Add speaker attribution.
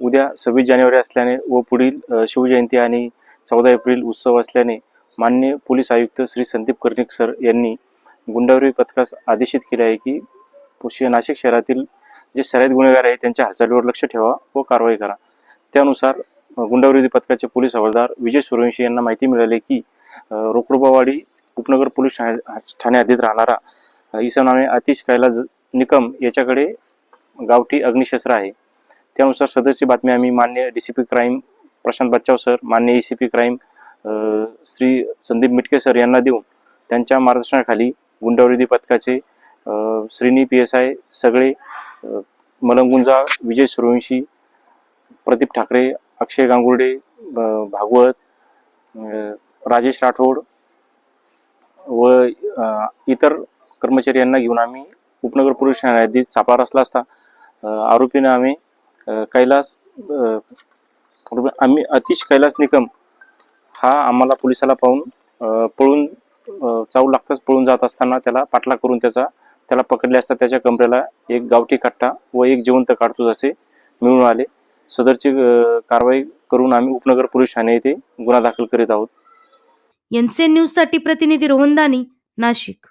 Speaker 1: उद्या सव्वीस जानेवारी असल्याने व पुढील शिवजयंती आणि चौदा एप्रिल उत्सव असल्याने मान्य पोलीस आयुक्त श्री संदीप कर्णिक सर यांनी गुंडावरी पथकास आदेशित केले आहे की पुष्य नाशिक शहरातील जे सराईत गुन्हेगार आहेत त्यांच्या हालचालीवर लक्ष ठेवा व कारवाई करा. त्यानुसार अ, गुंडाविरोधी पथकाचे पोलीस हवालदार विजय सूर्यवंशी यांना माहिती मिळाली की रोकडोबावाडी उपनगर पोलीस ठाणे हद्दीत राहणारा इसम नामे आतिश कैलास निकम याच्याकडे गावठी अग्निशस्त्र आहे. त्यानुसार सदरची बातमी आम्ही मान्य D C P crime Prashant Bachchav sir मान्य A C P crime Shri Sandeep Mitke sir यांना देऊन त्यांच्या मार्गदर्शनाखाली गुंडाविरोधी पथकाचे श्रीनी पी एस आय सगळे मलंगुंजा विजय सूर्यवंशी प्रदीप ठाकरे अक्षय गांगुर्डे भागवत राजेश राठोड व इतर कर्मचारी यांना घेऊन आम्ही उपनगर पोलीस ठाण्यात सापळा रचला असता आरोपीनं आम्ही कैलास आम्ही अतिश कैलास निकम हा आम्हाला पोलिसाला पाहून पळून चावू लागताच पळून जात असताना त्याला पाठलाग करून त्याचा त्याला पकडले असता त्याच्या कमरेला एक गावठी कट्टा व एक जिवंत काढतो असे मिळून आले. सदरची कारवाई करून आम्ही उपनगर पोलीस ठाणे येथे गुन्हा दाखल करीत आहोत.
Speaker 2: एनसीएन न्यूजसाठी प्रतिनिधी रोहनदानी नाशिक.